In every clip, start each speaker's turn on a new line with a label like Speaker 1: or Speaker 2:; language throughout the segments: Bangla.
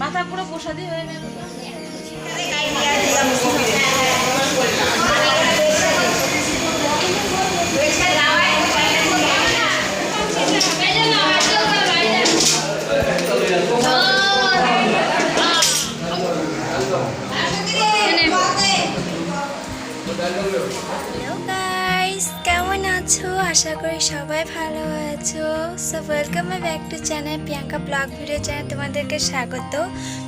Speaker 1: মাথা পুরো প্রসাদই হয়ে যাবে
Speaker 2: আছো? আশা করি সবাই ভালো আছো। So welcome back to channel Priyanka blog video channel তোমাদেরকে স্বাগত।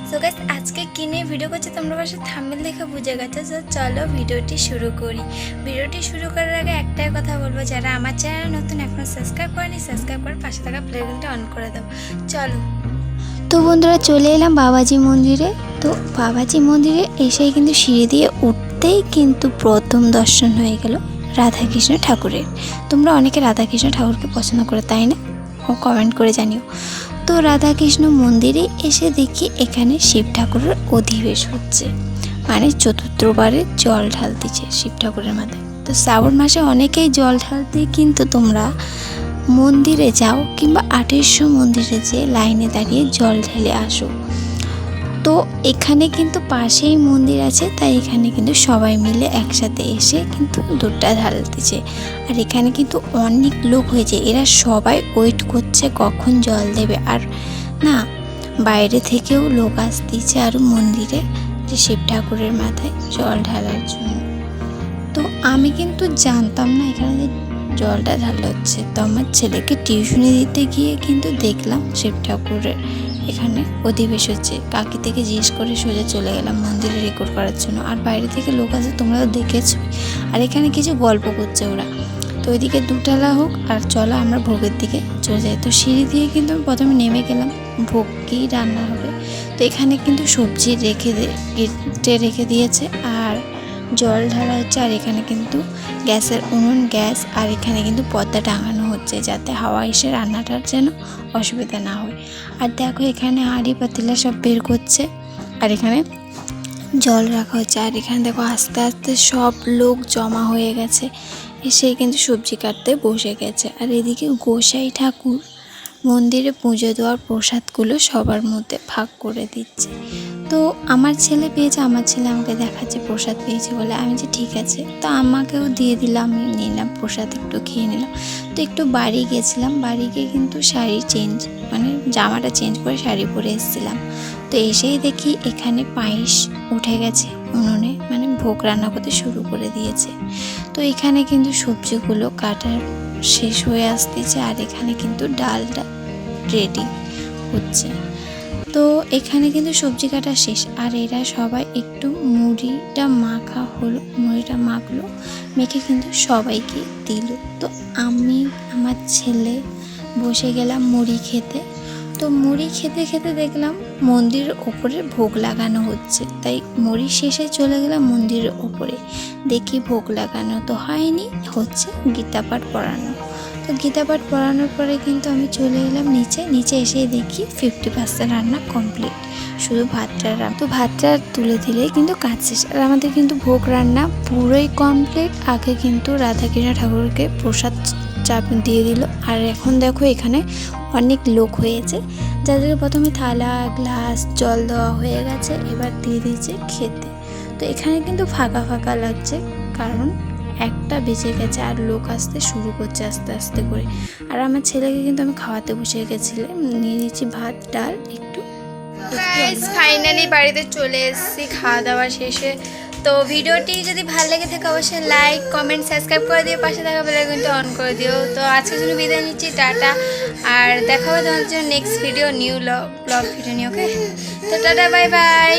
Speaker 2: সো গাইস আজকে কি নিয়ে ভিডিও করছে তোমরা পাশে থাম্বেল দেখে বুঝে গেছো। তো চলো ভিডিওটি শুরু করি। ভিডিওটি শুরু করার আগে একটাই কথা বলব, যারা আমার চ্যানেল নতুন এখনও সাবস্ক্রাইব করেনি সাবস্ক্রাইব করে পাশে থাকা প্লেলিস্টটা অন করে দাও। চলো। তো বন্ধুরা, চলে এলাম বাবাজি মন্দিরে। তো বাবাজি মন্দিরে এসেই কিন্তু সিঁড়ি দিয়ে উঠতেই কিন্তু প্রথম দর্শন হয়ে গেল। রাধাকৃষ্ণ ঠাকুরের। তোমরা অনেকে রাধাকৃষ্ণ ঠাকুরকে পছন্দ করে, তাই না? ও কমেন্ট করে জানিও। তো রাধাকৃষ্ণ মন্দিরে এসে দেখি এখানে শিব ঠাকুরের অধিবেশ হচ্ছে। মানে চতুর্থবারে জল ঢালতেছে শিব ঠাকুরের মাথায়। তো শ্রাবণ মাসে অনেকেই জল ঢালতে, কিন্তু তোমরা মন্দিরে যাও কিংবা আটেরশো মন্দিরে যে লাইনে দাঁড়িয়ে জল ঢেলে আসো। তো এখানে কিন্তু পাশেই মন্দির আছে, তাই এখানে কিন্তু সবাই মিলে একসাথে এসে কিন্তু দুধটা ঢালতেছে। আর এখানে কিন্তু অনেক লোক হয়েছে, এরা সবাই ওয়েট করছে কখন জল দেবে। আর না, বাইরে থেকেও লোক আসতেছে আরও মন্দিরে, যে শিব ঠাকুরের মাথায় জল ঢালার জন্য। তো আমি কিন্তু জানতাম না এখানে যে জলটা ঢালা হচ্ছে। তো আমার ছেলেকে টিউশনি দিতে গিয়ে কিন্তু দেখলাম শিব ঠাকুরের এখানে অধিবেশ হচ্ছে। কাকি থেকে জিজ্ঞেস করে সোজা চলে গেলাম মন্দিরে রেকর্ড করার জন্য। আর বাইরে থেকে লোক আছে তোমরাও দেখেছ আর এখানে কিছু গল্প করছে ওরা। তো ওইদিকে দুটালা হোক আর চলো আমরা ভোগের দিকে চলে যাই। তো সিঁড়ি দিয়ে কিন্তু আমি প্রথমে নেমে গেলাম। ভোগ কি রান্না হবে। তো এখানে কিন্তু সবজি রেখে দে- রেখে দিয়েছে। আর জল ঢালা হচ্ছে। আর এখানে কিন্তু গ্যাসের উনুন, গ্যাস। আর এখানে কিন্তু পর্দা টাঙানো হচ্ছে যাতে হাওয়া এসে রান্নাটার যেন অসুবিধা না হয়। আর দেখো এখানে হাঁড়ি পাতিলা সব বের করছে, আর এখানে জল রাখা হচ্ছে। আর এখানে দেখো আস্তে আস্তে সব লোক জমা হয়ে গেছে। এসে কিন্তু সবজি কাটতে বসে গেছে। আর এদিকে গোসাই ঠাকুর মন্দিরে পুজো দেওয়ার প্রসাদগুলো সবার মধ্যে ভাগ করে দিচ্ছে। তো আমার ছেলে পেয়েছে, আমার ছেলে আমাকে দেখাচ্ছে প্রসাদ পেয়েছে বলে। আমি যে ঠিক আছে। তো আমাকেও দিয়ে দিলাম আমি নিলাম প্রসাদ, একটু খেয়ে নিলাম। তো একটু বাড়ি গেছিলাম। বাড়ি গিয়ে কিন্তু শাড়ি চেঞ্জ মানে জামাটা চেঞ্জ করে শাড়ি পরে এসেছিলাম। তো এসেই দেখি এখানে পায়েস উঠে গেছে উনুনে মানে ভোগ রান্না করতে শুরু করে দিয়েছে। তো এখানে কিন্তু সবজিগুলো কাটার শেষ হয়ে আসতেছে আর এখানে কিন্তু ডালটা রেডি হচ্ছে। তো এখানে কিন্তু সবজি কাটা শেষ। আর এরা সবাই একটু মুড়িটা মাখা হলো, মুড়িটা মাখলো, মেখে কিন্তু সবাইকে দিল। তো আমি, আমার ছেলে বসে গেলাম মুড়ি খেতে। তো মুড়ি খেতে খেতে দেখলাম মন্দিরের ওপরে ভোগ লাগানো হচ্ছে। তাই মুড়ি শেষে চলে গেলাম মন্দিরের ওপরে। দেখি ভোগ লাগানো তো হয়নি, হচ্ছে গীতা পাঠ পড়ানো। তো গীতা পাঠ পড়ানোর পরে কিন্তু আমি চলে এলাম নিচে নিচে এসে দেখি ফিফটি পার্সেন্ট রান্না কমপ্লিট শুধু ভাতটা রান্না তো ভাতটা তুলে দিলেই কিন্তু কাজ শেষ। আর আমাদের কিন্তু ভোগ রান্না পুরোই কমপ্লিট আগে কিন্তু রাধাকৃষ্ণ ঠাকুরকে প্রসাদ চাপ দিয়ে দিল। আর এখন দেখো এখানে অনেক লোক হয়েছে। যাদেরকে প্রথমে থালা, গ্লাস, জল দেওয়া হয়ে গেছে, এবার দিয়ে দিয়েছে খেতে। তো এখানে কিন্তু ফাঁকা ফাঁকা লাগছে, কারণ একটা বেঁচে গেছে আর লোক আসতে শুরু করছে আস্তে আস্তে করে। আর আমার ছেলেকে কিন্তু আমি খাওয়াতে বসে গেছিলাম। নিয়ে নিয়েছি ভাত, ডাল, একটু ফাইনালি বাড়িতে চলে এসেছি, খাওয়া দাওয়া শেষে। তো ভিডিওটি যদি ভালো লেগে থাকে অবশ্যই লাইক কমেন্ট সাবস্ক্রাইব করে দিও, পাশে থাকা কিন্তু অন করে দিও। তো আজকের জন্য বিদায় নিচ্ছি, টাটা। আর দেখা হবে তোমাদের জন্য next video new blog video নিয়ে ওকে তো টাটা বাই বাই